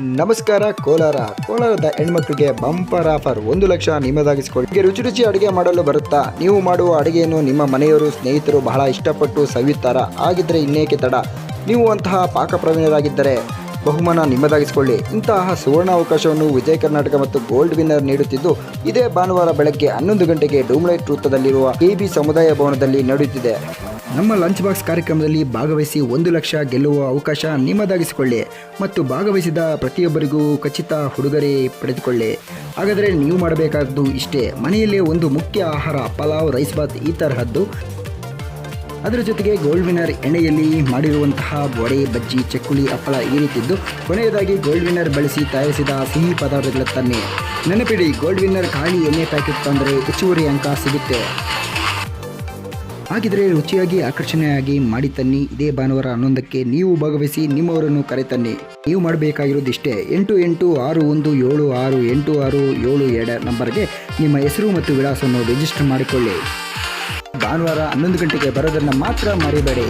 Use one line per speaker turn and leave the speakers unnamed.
ನಮಸ್ಕಾರ, ಕೋಲಾರ. ಕೋಲಾರದ ಹೆಣ್ಮಕ್ಳಿಗೆ ಬಂಪರ್ ಆಫರ್. ಒಂದು ಲಕ್ಷ ನಿಮ್ಮದಾಗಿಸಿಕೊಳ್ಳಿ ರುಚಿ ರುಚಿ ಅಡುಗೆ ಮಾಡಲು ಬರುತ್ತಾ? ನೀವು ಮಾಡುವ ಅಡುಗೆಯನ್ನು ನಿಮ್ಮ ಮನೆಯವರು, ಸ್ನೇಹಿತರು ಬಹಳ ಇಷ್ಟಪಟ್ಟು ಸವಿಯುತ್ತಾರಾ ಹಾಗಿದ್ರೆ ಇನ್ನೇಕೆ ತಡ? ನೀವು ಅಂತಹ ಪಾಕಪ್ರವೀಣರಾಗಿದ್ದರೆ ಬಹುಮಾನ ನಿಮ್ಮದಾಗಿಸಿಕೊಳ್ಳಿ. ಇಂತಹ ಸುವರ್ಣ ಅವಕಾಶವನ್ನು ವಿಜಯ ಕರ್ನಾಟಕ ಮತ್ತು ಗೋಲ್ಡ್ ವಿನ್ನರ್ ನೀಡುತ್ತಿದ್ದು, ಇದೇ ಭಾನುವಾರ ಬೆಳಗ್ಗೆ ಹನ್ನೊಂದು ಗಂಟೆಗೆ ಡೂಮ್ಲೈಟ್ ವೃತ್ತದಲ್ಲಿರುವ ಕೆಬಿ ಸಮುದಾಯ ಭವನದಲ್ಲಿ ನಡೆಯುತ್ತಿದೆ. ನಮ್ಮ ಲಂಚ್ ಬಾಕ್ಸ್ ಕಾರ್ಯಕ್ರಮದಲ್ಲಿ ಭಾಗವಹಿಸಿ ಒಂದು ಲಕ್ಷ ಗೆಲ್ಲುವ ಅವಕಾಶ ನಿಮ್ಮದಾಗಿಸಿಕೊಳ್ಳಿ ಮತ್ತು ಭಾಗವಹಿಸಿದ ಪ್ರತಿಯೊಬ್ಬರಿಗೂ ಖಚಿತ ಉಡುಗೊರೆ ಪಡೆದುಕೊಳ್ಳಿ. ಹಾಗಾದರೆ ನೀವು ಮಾಡಬೇಕಾದ್ದು ಇಷ್ಟೇ, ಮನೆಯಲ್ಲೇ ಒಂದು ಮುಖ್ಯ ಆಹಾರ, ಪಲಾವ್, ರೈಸ್ ಬಾತ್ ಈ ತರಹದ್ದು. ಅದರ ಜೊತೆಗೆ ಗೋಲ್ಡ್ ವಿನ್ನರ್ ಎಣ್ಣೆಯಲ್ಲಿ ಮಾಡಿರುವಂತಹ ವಡೆ, ಬಜ್ಜಿ ಚಕ್ಕುಳಿ ಹಪ್ಪಳ ಈ ರೀತಿದ್ದು. ಕೊನೆಯದಾಗಿ ಗೋಲ್ಡ್ ವಿನ್ನರ್ ಬಳಸಿ ತಯಾರಿಸಿದ ಸಿಹಿ ಪದಾರ್ಥಗಳ ತನ್ನಿ. ನೆನಪಿಡಿ ಗೋಲ್ಡ್ ವಿನ್ನರ್ ಖಾಲಿ ಎಣ್ಣೆ ಪ್ಯಾಕೆಟ್ ತಂದರೆ ಹೆಚ್ಚುವರಿ ಅಂಕ ಸಿಗುತ್ತೆ. ಹಾಗಿದ್ರೆ ರುಚಿಯಾಗಿ, ಆಕರ್ಷಣೆಯಾಗಿ ಮಾಡಿ ತನ್ನಿ. ಇದೇ ಭಾನುವಾರ ಹನ್ನೊಂದಕ್ಕೆ ನೀವು ಭಾಗವಹಿಸಿ ನಿಮ್ಮವರನ್ನು ಕರೆತನ್ನಿ. ನೀವು ಮಾಡಬೇಕಾಗಿರೋದಿಷ್ಟೇ ಎಂಟು ಎಂಟು ಆರು ಒಂದು ಏಳು ಆರು ಎಂಟು ಆರು ಏಳು ಎರಡು ನಂಬರ್ಗೆ ನಿಮ್ಮ ಹೆಸರು ಮತ್ತು ವಿಳಾಸವನ್ನು ರಿಜಿಸ್ಟರ್ ಮಾಡಿಕೊಳ್ಳಿ. ಭಾನುವಾರ ಹನ್ನೊಂದು ಗಂಟೆಗೆ ಬರೋದನ್ನು ಮಾತ್ರ ಮರಿಬೇಡಿ.